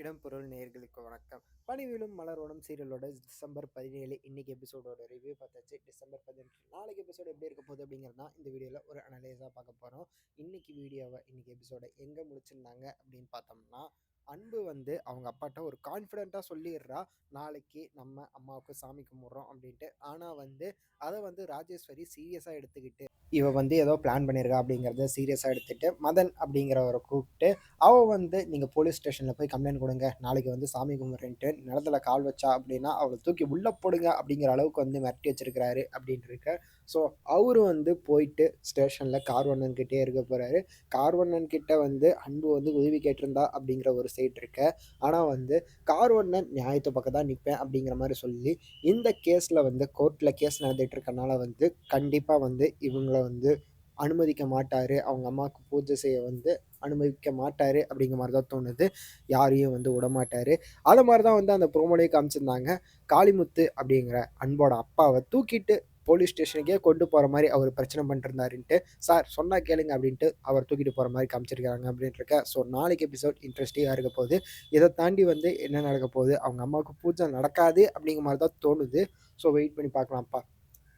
இடம்பொருள் நேர்களுக்கு வணக்கம். பணிவிலும் மலரோடும் சீரியலோட டிசம்பர் பதினேழு இன்னைக்கு எபிசோடோட ரிவ்யூ பார்த்தாச்சு. டிசம்பர் பதினெட்டு நாளைக்கு எபிசோடு எப்படி இருக்க போகுது அப்படிங்கிறது தான் இந்த வீடியோவில் ஒரு அனலைஸாக பார்க்க போகிறோம் இன்னைக்கு வீடியோவை இன்னைக்கு எபிசோடை எங்கே முடிச்சிருந்தாங்க அப்படின்னு பார்த்தோம்னா அன்பு வந்து அவங்க அப்பாட்ட ஒரு கான்ஃபிடென்ட்டாக சொல்லிடுறா. நாளைக்கு நம்ம அம்மாவுக்கு சாமி கும்பிட்றோம் அப்படின்ட்டு. ஆனால் வந்து அதை வந்து ராஜேஸ்வரி சீரியஸாக எடுத்துக்கிட்டு இவ வந்து ஏதோ பிளான் பண்ணியிருக்கா அப்படிங்கிறத சீரியஸாக எடுத்துட்டு மதன் அப்படிங்கிறவரை கூப்பிட்டு அவள் வந்து நீங்கள் போலீஸ் ஸ்டேஷனில் போய் கம்ப்ளைண்ட் கொடுங்க நாளைக்கு வந்து சாமி கும்பிட்றேன்ட்டு நிலத்துல கால் வச்சா அப்படின்னா அவளை தூக்கி உள்ளே போடுங்க அப்படிங்கிற அளவுக்கு வந்து மிரட்டி வச்சிருக்கிறாரு அப்படின்ட்டு இருக்க. ஸோ அவரு வந்து போயிட்டு ஸ்டேஷனில் கார்வண்ணன் கிட்டே இருக்க போகிறாரு கார்வண்ணன் கிட்ட வந்து அன்பு வந்து உதவி கேட்டிருந்தா அப்படிங்கிற ஒரு சைட் இருக்க. ஆனால் வந்து கார்வண்ணன் நியாயத்து பக்கம் தான் நிற்பேன் அப்படிங்கிற மாதிரி சொல்லி இந்த கேஸில் வந்து கோர்ட்டில் கேஸ் நடந்துகிட்டு இருக்கனால வந்து கண்டிப்பாக வந்து இவங்கள வந்து அனுமதிக்க மாட்டார். அவங்க அம்மாவுக்கு பூஜை செய்ய வந்து அனுமதிக்க மாட்டார் அப்படிங்கிற மாதிரி தான் தோணுது. யாரையும் வந்து விடமாட்டார். அது மாதிரி தான் வந்து அந்த ப்ரோமோலையும் காமிச்சிருந்தாங்க. காளிமுத்து அப்படிங்கிற அன்போட அப்பாவை தூக்கிட்டு போலீஸ் ஸ்டேஷனுக்கே கொண்டு போகிற மாதிரி அவர் பிரச்சனை பண்ணிருந்தாருன்ட்டு சார் சொன்னால் கேளுங்க அப்படின்ட்டு அவர் தூக்கிட்டு போகிற மாதிரி காமிச்சிருக்காங்க அப்படின்ட்டு இருக்க ஸோ நாளைக்கு எபிசோட் இன்ட்ரெஸ்டிங்காக இருக்க போகுது. இதை தாண்டி வந்து என்ன நடக்க போகுது? அவங்க அம்மாவுக்கு பூஜை நடக்காது அப்படிங்கிற மாதிரி தான் தோணுது. ஸோ வெயிட் பண்ணி பார்க்கலாம்ப்பா.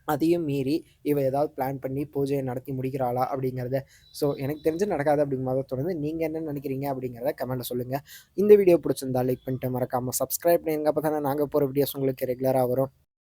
அதையும் மீறி இவள் ஏதாவது பிளான் பண்ணி பூஜையை நடத்தி முடிக்கிறாளா அப்படிங்கிறத ஸோ எனக்கு தெரிஞ்சு நடக்காது அப்படிங்கிற மாதிரி தொடர்ந்து நீங்கள் என்ன நினைக்கிறீங்க அப்படிங்கிறத கமெண்ட்டில் சொல்லுங்கள் இந்த வீடியோ பிடிச்சிருந்தா லைக் பண்ணிட்டு மறக்காமல் சப்ஸ்கிரைப் பண்ணுங்க அப்போ தானே நாங்கள் போகிற வீடியோஸ் உங்களுக்கு ரெகுலராக வரும்.